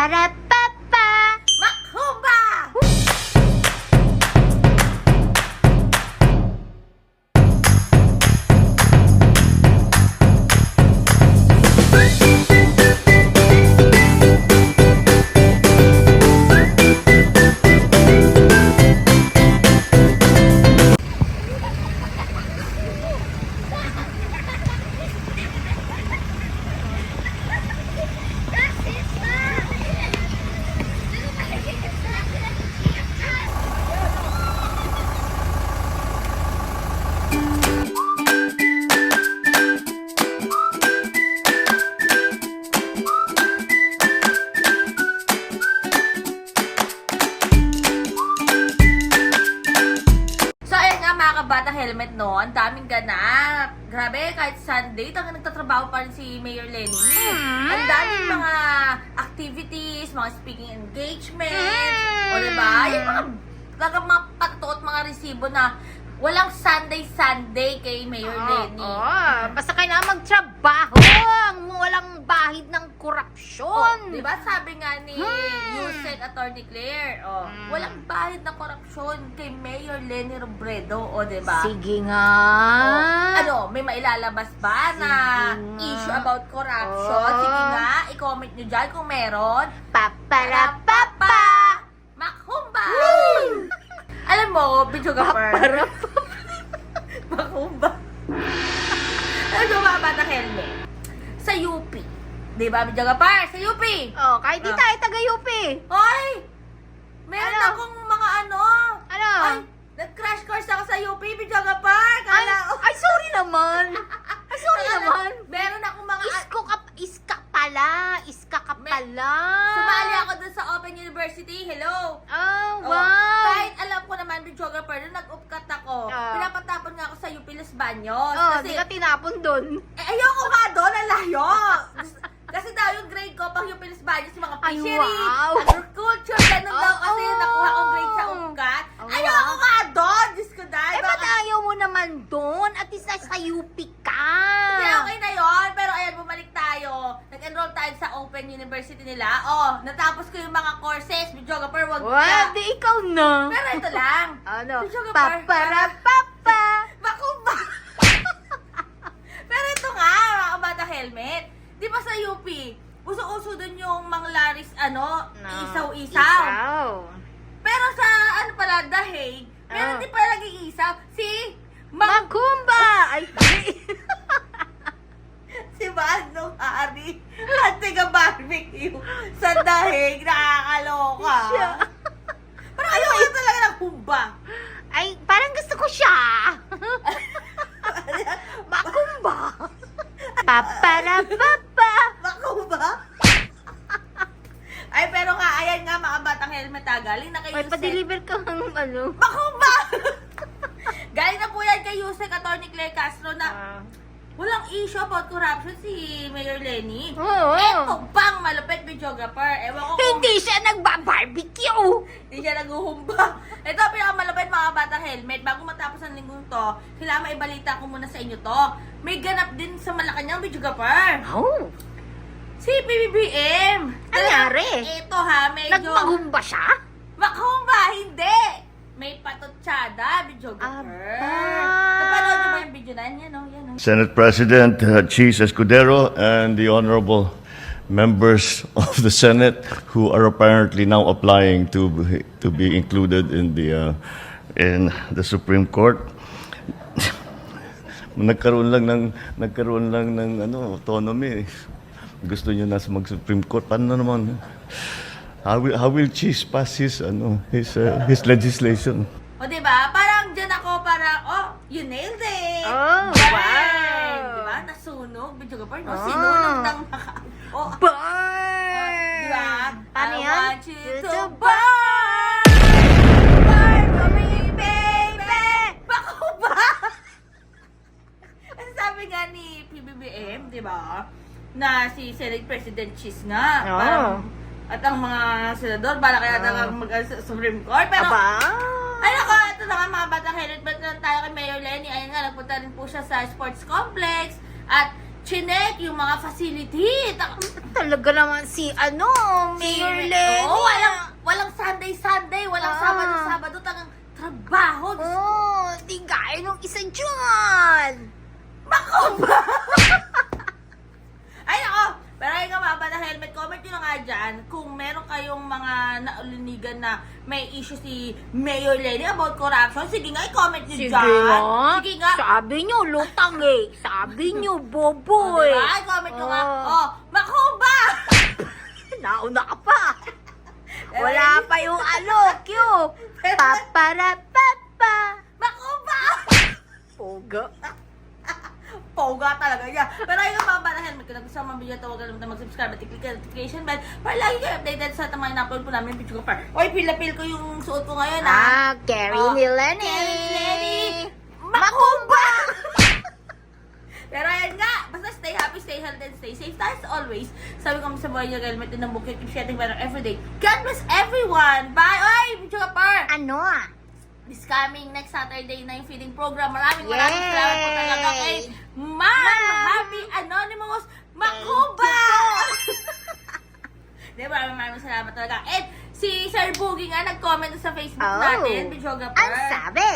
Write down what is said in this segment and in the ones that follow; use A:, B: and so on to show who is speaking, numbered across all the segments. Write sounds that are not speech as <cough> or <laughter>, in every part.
A: Paparapapa!
B: Helmet no, ang daming ganap. Grabe, kahit Sunday, talaga nagtatrabaho pa rin si Mayor Lenny.
A: Hmm.
B: Ang daming mga activities, mga speaking engagement.
A: Hmm.
B: O diba? Yung mga, talaga mga patuot, mga resibo na walang Sunday-Sunday kay Mayor Lenny.
A: Oo, basta kailangan magtrabaho. Ang
B: Oh,
A: korupsyon.
B: di ba sabi nga ni
A: Hmm.
B: Yusek Attorney Claire, oh,
A: Hmm.
B: walang bahid na korupsyon kay Mayor Lenny Robredo, o di ba?
A: Sige nga.
B: Oh, ano, may mailalabas ba na
A: Sige nga.
B: issue about corruption?
A: Oh.
B: Sige nga, i-comment nyo dyan kung meron.
A: Paparapapa!
B: Makhumba! <laughs> Alam mo, video gapper.
A: Paparapapa! <laughs>
B: Makhumba. Alam mo, mga helmet. Sa UP. Di ba, video gapper? Sa UP.
A: Oh, kahit di
B: Ah.
A: tayo taga-UP.
B: Hoy! Meron
A: Ano?
B: akong mga ano.
A: Ano?
B: Ay, nag-crash course ako sa UP, video gapper.
A: Ay,
B: Kala,
A: ay, sorry naman. Ay, sorry
B: Kala-
A: naman.
B: Meron akong mga...
A: Isko ka, iska pala. Iska ka
B: Me-
A: pala.
B: Sumali ako dun sa Open University. Hello!
A: Oh,
B: Oh,
A: wow.
B: Kahit alam ko naman, videographer, nung nag-upcut ako,
A: Ah.
B: pinapatapon nga ako sa UP Los Baños.
A: Oh,
B: kasi,
A: di ka tinapon doon.
B: eh, ayoko nga doon, ang layo. <laughs> kasi daw yung grade ko, pang yung mga
A: Ay,
B: fishery,
A: wow.
B: agriculture, ganun daw
A: Oh,
B: kasi
A: oh.
B: nakuha kong grade sa upcut.
A: Oh,
B: ayoko
A: wow.
B: nga doon, Diyos ko dahil.
A: Eh, ba't ayaw mo naman doon? At least nasa UP ka.
B: Hindi, okay na yon Pero ayan, bumalik tayo. Nag-enroll tayo sa Open University nila. Oh, natapos ko yung mga courses. Videographer, wag
A: Well,
B: ka.
A: di ikaw na.
B: Pero ito lang. <laughs>
A: Ano?
B: Videographer,
A: Paparapapa.
B: Makumba! Pero ito nga, mga kabata helmet. Di ba sa UP, uso-uso dun yung manglaris, ano, isaw-isaw.
A: Isaw.
B: Pero sa, ano pala, The Hague, meron
A: Ah.
B: din pala naging isaw. Si, Mang,
A: Magkumba! Ay, <laughs>
B: si Manong Hari, at tiga barbecue sa The Hague, nakakaloka.
A: Siya.
B: Parang ayaw ko talaga ng humba.
A: ay, parang gusto ko siya. <laughs> Makumba. Paparapapa.
B: Makumba? Ay, pero nga, ayan nga, helmet ha, galing na kay
A: Ay,
B: Yusek.
A: pa-deliver ka ng ano. <laughs>
B: Makumba! <laughs> galing na po yan kay Yusek Atty. Claire Castro na
A: Ah.
B: walang issue about corruption si Mayor Lenny.
A: Oo.
B: Eto bang malupit videographer? Ewan ko kung
A: Hindi siya nagba-barbecue.
B: hindi siya naguhumba. Ito <laughs> ang pinakamalupit mga batang helmet. Bago matapos ang linggong to, kailangan maibalita ko muna sa inyo to. May ganap din sa Malacanang videographer.
A: Oh.
B: Si PBBM.
A: Anyari?
B: Ito ha, medyo...
A: Nagmagumba siya?
B: Makumba, hindi! May patutsada, videographer.
A: Aba!
B: Napanood niyo ba yung video na yan? Yan o, yan o.
C: Senate President uh, Cheese Escudero and the honorable members of the Senate who are apparently now applying to be, to be included in the uh, in the Supreme Court. <laughs> nagkaroon lang ng nagkaroon lang ng ano autonomy. Gusto niyo na mag Supreme Court. Paano naman? How will, how will Cheese pass his ano his uh, his legislation?
B: O, diba? Parang dyan ako, parang, oh, you nailed it!
A: Oh, wow!
B: Diba? Nasunog, videographer, no?
A: Oh.
B: Sinunog ng naka... Oh,
A: Burn!
B: diba?
A: Paano
B: I
A: yan?
B: want you to
A: To
B: burn! Na si Senate President Cheese nga.
A: Oo.
B: Parang, at ang mga senador, bala kaya talagang mag sa Supreme Court. Pero,
A: Aba?
B: ay nako, ito na nga mga batang helmet. Ba't lang tayo kay Mayor Lenny? Ayun nga, nagpunta rin po siya sa sports complex. At chinek yung mga facility. Ta-
A: Talaga naman si, ano, Mayor
B: si-
A: Lenny.
B: Oo, walang, walang Sunday-Sunday, walang
A: Ah.
B: Sabado-Sabado, tagang trabaho.
A: Oh, di gaya nung isa dyan.
B: Makumba! Ay, ako! Pero ayun nga mga bata helmet, comment nyo na nga dyan kung meron kayong mga naulinigan na may issue si Mayor Lenny about corruption. Sige nga, i-comment nyo
A: Sige
B: dyan.
A: nga.
B: Sige nga.
A: Sabi nyo, lutang eh. Sabi nyo, bobo eh.
B: diba? I-comment nyo nga.
A: Oh.
B: Oh, makumba! <laughs>
A: Nauna ka pa. Wala
B: hindi-
A: pa yung ano, cue. <laughs> Paparapapa.
B: Makumba!
A: Poga.
B: Poga talaga niya. Pero ayun nga mga helmet, kung nagustuhan ang video, huwag kalimutan mag-subscribe at i-click ang notification bell para lagi kayo updated sa tamang na-upload po namin yung video ko par. Oy, pila-pil ko yung suot ko ngayon ah.
A: Ah, Carrie
B: Oh,
A: ni Lenny.
B: Carrie ni Lenny. Makumba! <laughs> Pero ayun nga, basta stay happy, stay healthy, and stay safe. As always, sabi ko sa buhay niyo, helmet din ang bukit, keep shedding better every day. God bless everyone! Bye! Oy, video ka par!
A: Ano ah?
B: This coming next Saturday na yung feeding program. Maraming maraming
A: Yay!
B: salamat po talaga kay Ma'am Happy Anonymous Makuba! <laughs> Di ba, maraming maraming salamat talaga. And si Sir Boogie nga nag-comment sa Facebook
A: Oh.
B: natin, videographer.
A: Ang sabi.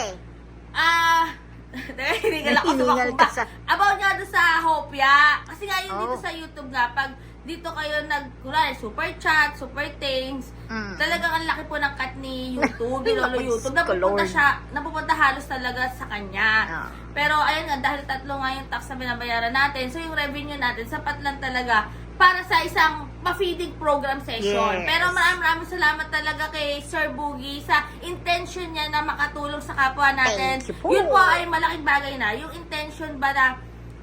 B: Ah, <laughs> hinigal ako sa
A: sa-
B: About nga doon sa Hopia. Kasi nga yun dito
A: Oh.
B: sa YouTube nga, pag dito kayo nag, kunwari, super chat, super thanks,
A: Mm.
B: talagang ang laki po ng cut ni YouTube, ni <laughs> Lolo YouTube. Napupunta siya, napupunta halos talaga sa kanya.
A: Ah.
B: Pero ayun nga, dahil tatlo nga yung tax na binabayaran natin, so yung revenue natin, sapat lang talaga para sa isang pa-feeding program session.
A: Yes.
B: Pero maraming maraming salamat talaga kay Sir Boogie sa intention niya na makatulong sa kapwa natin. Yun po ay malaking bagay na. Yung intention ba na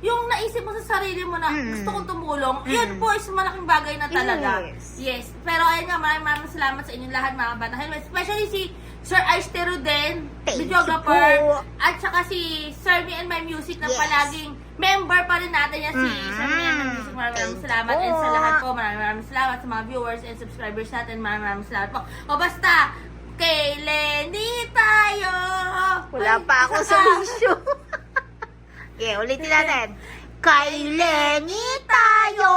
B: yung naisip mo sa sarili mo na
A: Mm.
B: gusto kong tumulong,
A: Mm.
B: yun po is malaking bagay na talaga.
A: Yes.
B: Yes. Pero ayun nga, maraming maraming salamat sa inyong lahat mga bata. Helmet. Especially si Sir Aistero din,
A: Thank you
B: videographer.
A: po.
B: At saka si Sir Me and My Music na
A: Yes.
B: palaging member pa rin natin yan si
A: Mm.
B: Sir Me and My Music. Maraming maraming
A: Thank you
B: salamat.
A: po.
B: And sa lahat po, maraming maraming salamat sa mga viewers and subscribers natin. Maraming maraming salamat po. O basta, kay Lenny tayo!
A: Wala
B: Ay,
A: pa ako
B: isa
A: sa
B: ka. <laughs>
A: issue. Okay, ulitin natin. Kay Lenny tayo.